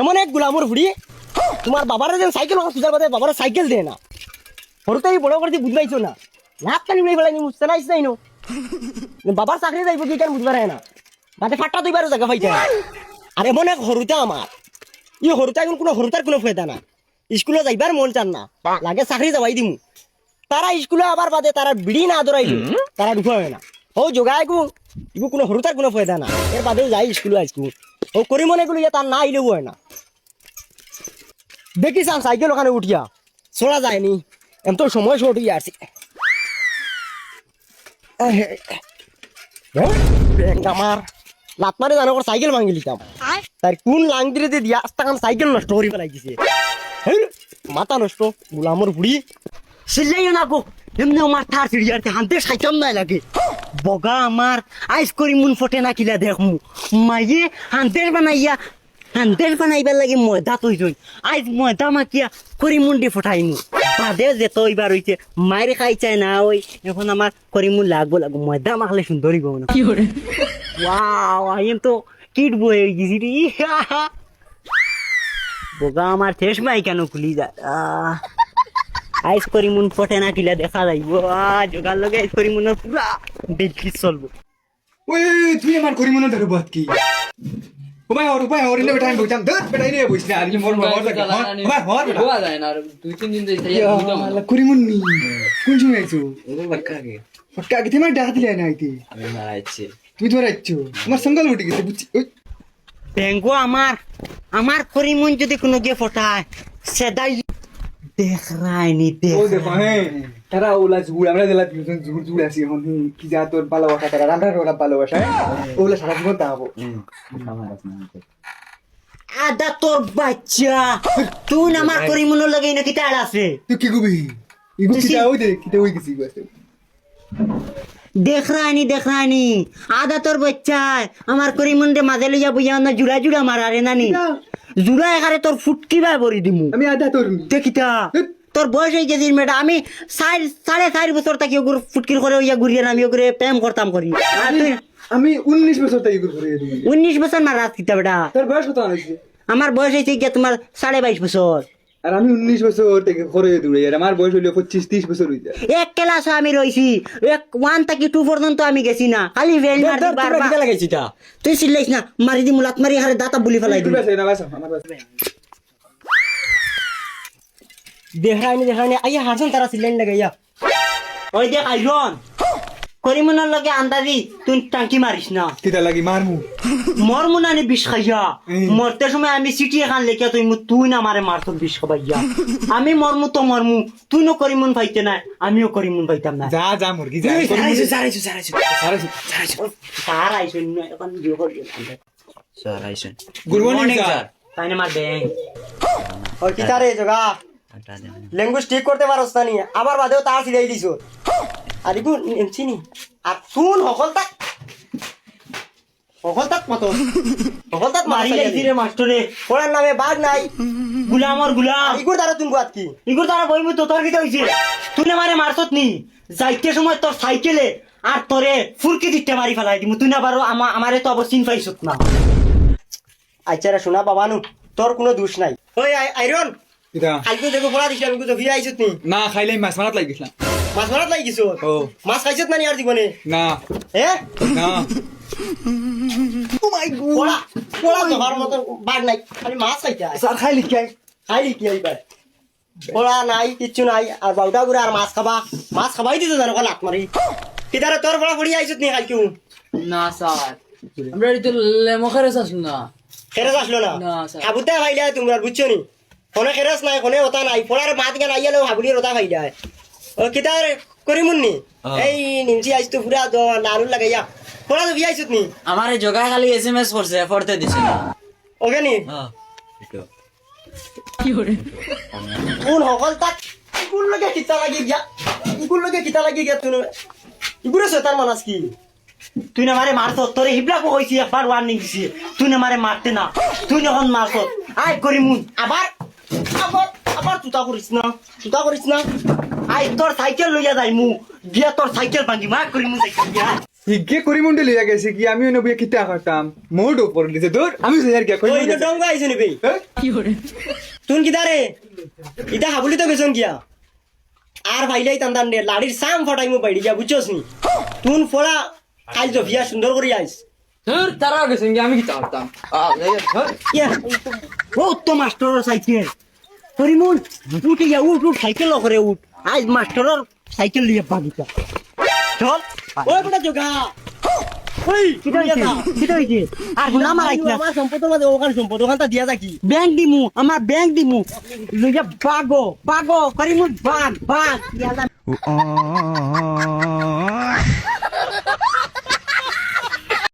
এমন এক গুলামর হুড়ি তোমার বাবার যেন সাইকেল আমার পূজার বাদে বাবার সাইকেল দেয় না। সরুতে বড় করতে বুঝবাইছো না। লাখ কানি উড়াই ফেলাই মুছতে নাইস নাই নো বাবার চাকরি যাইব কি কেন বুঝবার না। মাঝে ফাট্টা দুইবারও জায়গা পাইছে না আর এমন এক হরুতে আমার। ই হরুতে এখন কোনো হরুতার কোনো ফায়দা না। স্কুলে যাইবার মন চান না। লাগে চাকরি যাবাই দিমু। তারা স্কুলে আবার বাদে তারা বিড়ি না দৌড়াইলে তারা দুঃখ হয় না। ও যোগায় গু। ইগু কোনো হরুতার কোনো ফায়দা না। এর বাদেও যাই স্কুলে আজকু ও করি মনে গুলো তার না আইলেও হয় না। দেখি চাম সাইকেল ওখানে উঠিয়া। চলা যায়নি। এম তো সময় শর্ট হয়ে ব্যাংক আমার। লাত মারে জানো সাইকেল ভাঙি লিতাম। তার কোন লাং দিলে যে দিয়া আস্তা কাম সাইকেল নষ্ট করি পেলাই দিছে মাথা নষ্ট। গুলামর বুড়ি। সিল্লাইও না গো এমনি আমার থার সিঁড়িয়ারতে হানতে সাইকেল নাই লাগে বগা আমার আইস করি মুন ফটে না কিলা দেখমু মাইয়ে হানতের বানাইয়া হানতের বানাইবার লাগে ময়দা তৈ তৈ আইজ ময়দা মাকিয়া করি মুন্ডি ফটাইমু বাদে যে তো এবার হইছে মায়ের খাই চাই না ওই এখন আমার করি মুন লাগবো লাগবো ময়দা মাখলে সুন্দরই গো না ওয়াও আই এম তো কিট বয়ে গেছি রে বোগা আমার শেষ মাই কেন খুলি যায় আহ আইস করি মুন ফটে না কিলা দেখা যাইব জোগার লগে আইস পুরা দেখি চলবো। ওই তুই আমার করি মনে ধরে বাদ কি? উপায় হর উপায় হর ইলে বেটা আমি বলতাম ধর বেটা ইলে বইছ না আর মোর মোর উপায় হর বেটা। গোয়া যায় না দুই তিন দিন ধরে থাইয়া বুঝতাম আল্লাহ করি মন নি কোন সময় আইছো? ওরে বাক্কা আগে। ফটকা আগে। তোমার ডাকা দিলে না আইতে আমি মারাইছি তুই ধরে আইছো। আমার সঙ্গল উঠে গেছে বুঝছি ব্যাঙ্গো আমার আমার করি মন যদি কোনো গিয়ে ফটায় সেদাই দেখ ও দেখো হ্যাঁ তারা ওলা জুড় আমরা দিলা দুজন জুড় জুড় আসি এখন কি যা তোর ভালোবাসা তারা আমরা ওরা ভালোবাসা ওলা সারা জীবন তা আদা তোর বাচ্চা তুই না আমার করি লগে তার আছে? তুই কি কবি ইগু ওই দে ওই গেছি দেখ রায়নি দেখ রায়নি আদা তোর বাচ্চা আমার করি মন্ডে মাঝে লইয়া বুঝা না জুড়া জুড়া মারা রে নানি। জুড়া এখানে তোর ফুটকি ভাই বরি দিমু। আমি আদা তোর দেখিতা তোর বয়স হয়ে গেছিস মেয়েটা। আমি চার সাড়ে চার বছর থাকি ওগুলো ফুটকির করে ওইয়া ঘুরিয়ে আমি ওগুলো প্রেম করতাম করি। আর তুই? আমি উনিশ বছর ইগু উনিশ বছর মারা কিতা বেটা? তোর বয়স কত আমার বয়স হয়েছে গিয়া তোমার সাড়ে বাইশ বছর। আর আমি উনিশ বছর থেকে করে দূরে আর আমার বয়স হইল পঁচিশ তিরিশ বছর যায় এক ক্লাস আমি রইছি এক ওয়ান থাকি টু পর্যন্ত আমি গেছি না খালি ভেল মার দি বারবার। তুই চিল্লাইস না মারি দি মুলাত মারি হারে দাঁতা বুলি ফেলাই দিবি বাসে না বাসা আমার বাসা। দেখায়নি দেখায়নি আইয়া হারছন তারা সিলেন লাগে ইয়া ওই দেখ আইরন। করিমনের লগে আন্দাজি তুই টাঙ্কি মারিস না। কিতা লাগি মারমু মর মুনানি বিষ খাইয়া মরতে সময় আমি চিঠি এখান লেখা তুই তুই না মারে মারত বিষ খাবাইয়া আমি মরমু তো মরমু তুই নো করিমন পাইতে না আমিও করিমন পাইতাম না যা যা মুরগি যা। সারাইছো সারাইছো সারাইছো সারাইছো আইসন এখন বিয়ে করবি স্যার আইছেন গুড মর্নিং স্যার তাই না মার ব্যাং ওই কি তারে জগা? ল্যাঙ্গুয়েজ ঠিক করতে পারস না নি। আবার বাদেও তার সিলাই দিছো। আর চিনি আর শুন সকল তাক সকল তাক মতো সকল তাক মারি লাইছি রে মাস্টরে পড়ার নামে বাঘ নাই। গুলামর গুলাম। ইগুর দ্বারা তুমি বাদ কি? ইগুর দ্বারা বইমু তো তোর কিটা হইছে। তুই না মারে মারছত নি। যাইতে সময় তোর সাইকেলে আর তোরে ফুরকি দিতে মারি ফেলাই দিমু। তুই না আমা আমারে তো অবশ্যই পাইছত না। আচ্ছা রে শোনা বাবানু তোর কোনো দোষ নাই। ওই আই- আইরন কিতা কালকে দেখো পড়া দিছি আমি তো ফিরে আইছত নি? না খাইলে মাছ মারাত লাগি মাছ মারাত লাগি কিছু ও। মাছ খাইছত না নি আর জীবনে না। হে? না। পড়া পড়া জহার মতো বাঘ নাই খালি মাছ খাইতে স্যার খাইলি কি খাইলি কি আইবার পড়া নাই কিচ্ছু নাই আর বাউটা করে আর মাছ খাবা। মাছ খাবাই দিতে জানো লাত মারি কিদারে তোর পড়া পড়ি আইছত নি কালকে না স্যার আমরা লেমো আসলো না। খেরেস আসলো না? না, স্যার। হাবুতে খাইলে তুমি আর বুঝছ নি? কোনে খেরেস নাই কোনে ওটা নাই পড়ার মাত গান আইয়ালেও হাবুলি ওটা খাইলে ও কিতার করিমুন নি? এই নিমচি আইছো পুরা নারু লাগাইয়া পড়া তো বিয়াইছত নি? আমার এই জগা খালি এস এম এস করছে পড়তে দিছে ওকে নি হ্যাঁ কোন সকল তাক? ইগুর লগে কিতা লাগি গিয়া ইগুর লগে কিতা লাগি গিয়া তুই ইগুরে সতার মানাস কি? তুই না মারে মারছ তোরে হিবলাকো কইছি একবার ওয়ার্নিং দিছি তুই না মারে মারতে না তুই যখন মারছ আই করি মুন আবার আবার আবার তুতা করিস না তুতা করিস না। আই তোর সাইকেল লইয়া যাই মু। তোর সাইকেল ভাঙি মা করি মু সাইকেল গিয়া হিগে করিমুন্ডে লিয়া গেছে কি আমি বিয়ে কিতা করতাম মোড উপর দিছে দূর আমি যাই গিয়া ওই করিমুন্ডে তো ডঙ্গা আইছে নিবি তুন কি দারে ইটা হাবুলি তো গেছন গিয়া আর ভাইলাই তান তান দে লাড়ির সাম ফটাই মু বাইড়ি যা বুঝছস নি? তুন ফোড়া খাই জফিয়া সুন্দর করে আইস ধুর তারা গেছেন কি আমি কি চাওতাম ইয়া ও তো মাস্টারের সাইকেল করিমুন উঠ ইয়া উঠ উঠ সাইকেল করে উঠ। আজ মাস্টারের সাইকেল লিয়ে বাগিটা চল। ওই বেটা জোগা। ব্যাংক দিমু আমার ব্যাংক দিমু। বাগো বাগো করিমুন বাগ বাগ